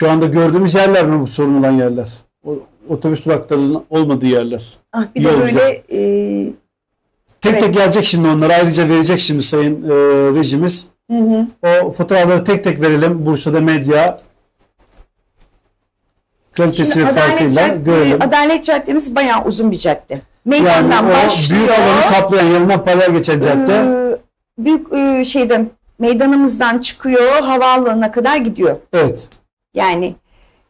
Şu anda gördüğümüz yerler mi bu sorun olan yerler? O, otobüs duraklarının olmadığı yerler. Ah bir de böyle e, Tek Evet. tek gelecek şimdi onlar. Ayrıca verecek şimdi sayın e, rejimiz. hı hı. O fotoğrafları tek tek verelim. Bursa'da medya kalitesi Şimdi ve Adalet, farkıyla Cadde- görelim. Adalet Caddemiz bayağı uzun bir cadde. Yani Meydandan o başlıyor. büyük alanı kaplayan yanından paralel geçen cadde. Ee, büyük e, şeyde meydanımızdan çıkıyor havaalanına kadar gidiyor. Evet. Yani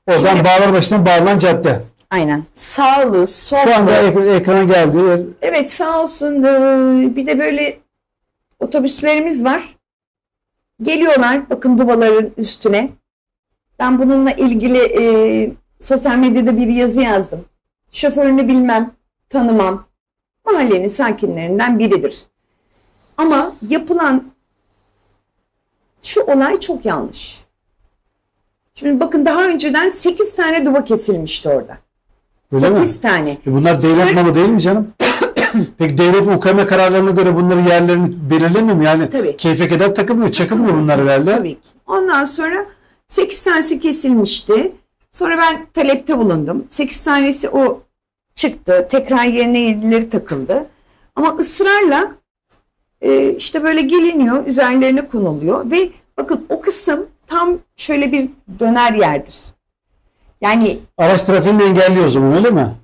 Oradan Şimdi- Bağlarbaşı'ndan bağlanan cadde. aynen sağlı sollu. Şu anda ek- ekrana geldi. Evet sağ olsun e, bir de böyle otobüslerimiz var. Geliyorlar bakın dubaların üstüne. Ben bununla ilgili e, sosyal medyada bir yazı yazdım. Şoförünü bilmem, tanımam. Mahallenin sakinlerinden biridir. Ama yapılan şu olay çok yanlış. Şimdi bakın daha önceden 8 tane duba kesilmişti orada. Öyle mi? 8 tane. E bunlar devlet Sırf- malı değil mi canım? Peki devlet UKM kararlarına göre bunları yerlerini belirlemiyor mu? Yani Tabii. keyfe kadar takılmıyor, çakılmıyor bunlar herhalde. Tabii ki. Ondan sonra 8 tanesi kesilmişti. Sonra ben talepte bulundum. 8 tanesi o çıktı. Tekrar yerine yenileri takıldı. Ama ısrarla e, işte böyle geliniyor, üzerlerine konuluyor ve bakın o kısım tam şöyle bir döner yerdir. Yani Araç trafiğini engelliyor o zaman öyle mi?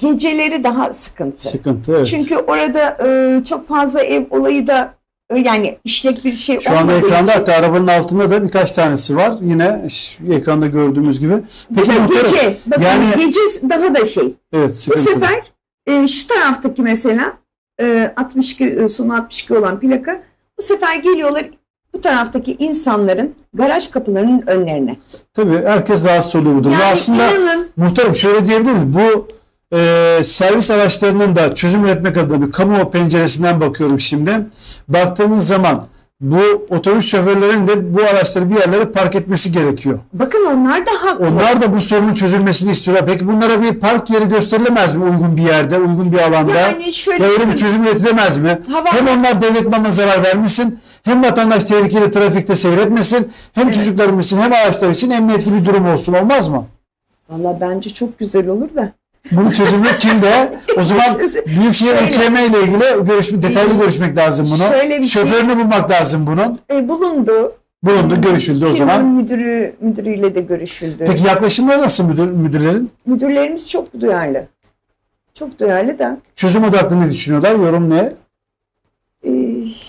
geceleri daha sıkıntı. Sıkıntı evet. Çünkü orada e, çok fazla ev olayı da e, yani işlek bir şey Şu anda ekranda için- hatta arabanın altında da birkaç tanesi var. Yine şu ekranda gördüğümüz gibi. Peki Gece, muhtarım, bakın yani gece daha da şey. evet Bu sıkıntı. sefer e, şu taraftaki mesela e, 62 e, sonu 62 olan plaka bu sefer geliyorlar bu taraftaki insanların garaj kapılarının önlerine. Tabii herkes rahatsız oluyor bu durumda. Yani Aslında inanın muhtarım şöyle diyebilir miyiz? Bu e, servis araçlarının da çözüm üretmek adına bir kamu penceresinden bakıyorum şimdi. Baktığımız zaman bu otobüs şoförlerinin de bu araçları bir yerlere park etmesi gerekiyor. bakın onlar da haklı. Onlar da bu sorunun çözülmesini istiyorlar. Peki bunlara bir park yeri gösterilemez mi uygun bir yerde, uygun bir alanda? Yani şöyle Ya öyle bir çözüm üretilemez mi? Hava- Hem onlar devlet malına zarar vermesin, hem vatandaş tehlikeli trafikte seyretmesin, hem Evet. çocuklarımız için hem araçlar için emniyetli bir durum olsun olmaz mı? Valla bence çok güzel olur da. Bunun çözümü kimde? O zaman Büyükşehir. UKM ile ilgili görüşme, detaylı görüşmek lazım bunu. Şöyle bir şey- Şoförünü bulmak lazım bunun. E, bulundu. Bulundu, görüşüldü o Firmanın zaman. müdürü müdürüyle de görüşüldü. Peki yaklaşımları nasıl müdür, müdürlerin? Müdürlerimiz çok duyarlı. Çok duyarlı da. Çözüm odaklı ne düşünüyorlar? Yorum ne? e,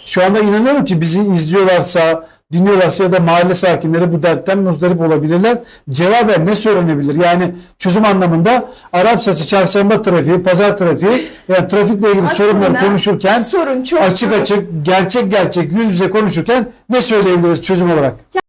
Şu anda inanıyorum ki bizi izliyorlarsa, dinliyorlarsa ya da mahalle sakinleri bu dertten muzdarip olabilirler. Cevaben ne söylenebilir? Yani çözüm anlamında Arap saçı çarşamba trafiği, pazar trafiği yani trafikle ilgili Aslında sorunları konuşurken sorun çok açık açık, gerçek gerçek yüz yüze konuşurken ne söyleyebiliriz çözüm olarak?